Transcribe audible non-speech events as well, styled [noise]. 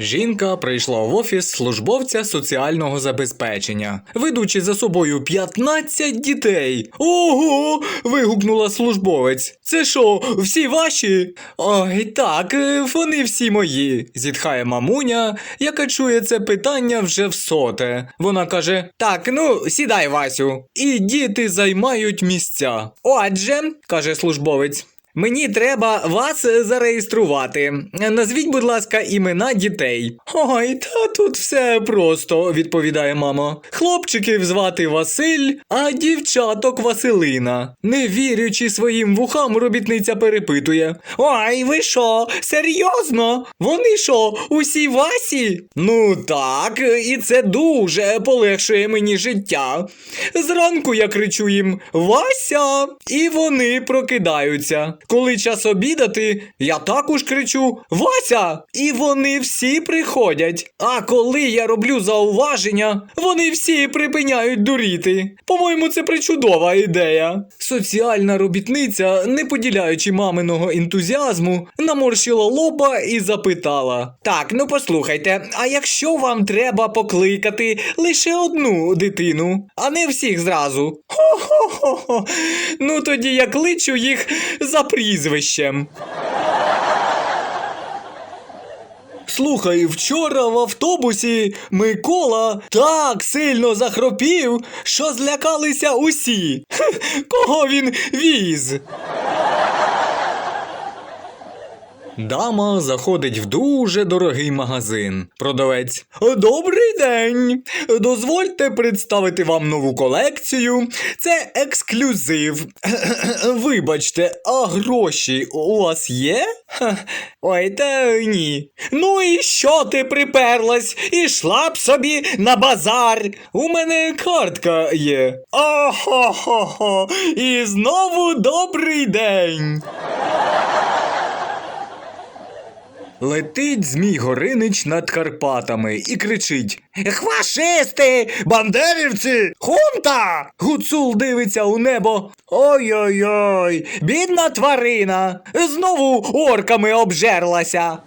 Жінка прийшла в офіс службовця соціального забезпечення, ведучи за собою 15 дітей. Ого. вигукнула службовець. Це що, всі ваші? Ой, так, е, вони всі мої, зітхає мамуня, яка чує це питання вже в соте. Вона каже: Так, ну, сідай, Васю. І діти займають місця. Отже, каже службовець. Мені треба вас зареєструвати. Назвіть, будь ласка, імена дітей. Ой, та тут все просто, відповідає мама. Хлопчиків звати Василь, а дівчаток Василина. Не вірячи своїм вухам, робітниця перепитує. Ой, ви що, серйозно? Вони що, усі Васі? Ну так, і це дуже полегшує мені життя. Зранку я кричу їм Вася, і вони прокидаються. Коли час обідати, я також кричу Вася! І вони всі приходять. А коли я роблю зауваження, вони всі припиняють дуріти. По-моєму, це причудова ідея. Соціальна робітниця, не поділяючи маминого ентузіазму, наморщила лоба і запитала: Так, ну послухайте, а якщо вам треба покликати лише одну дитину, а не всіх зразу? [laughs] Ну тоді я кличу їх за прізвищем. Слухай, вчора в автобусі Микола так сильно захропів, що злякалися усі. [laughs] Кого він віз? Дама заходить в дуже дорогий магазин. Продавець. Добрий день. Дозвольте представити вам нову колекцію. Це ексклюзив. [clears throat] Вибачте, а гроші у вас є? [clears throat] Ой, та ні. Ну і що ти приперлась? Ішла б собі на базар. У мене картка є. Охо-хо-хо. І знову добрий день. Летить Змій Горинич над Карпатами і кричить: Хвашисти! Бандерівці! Хунта! Гуцул дивиться у небо. Ой-ой-ой, бідна тварина! Знову орками обжерлася.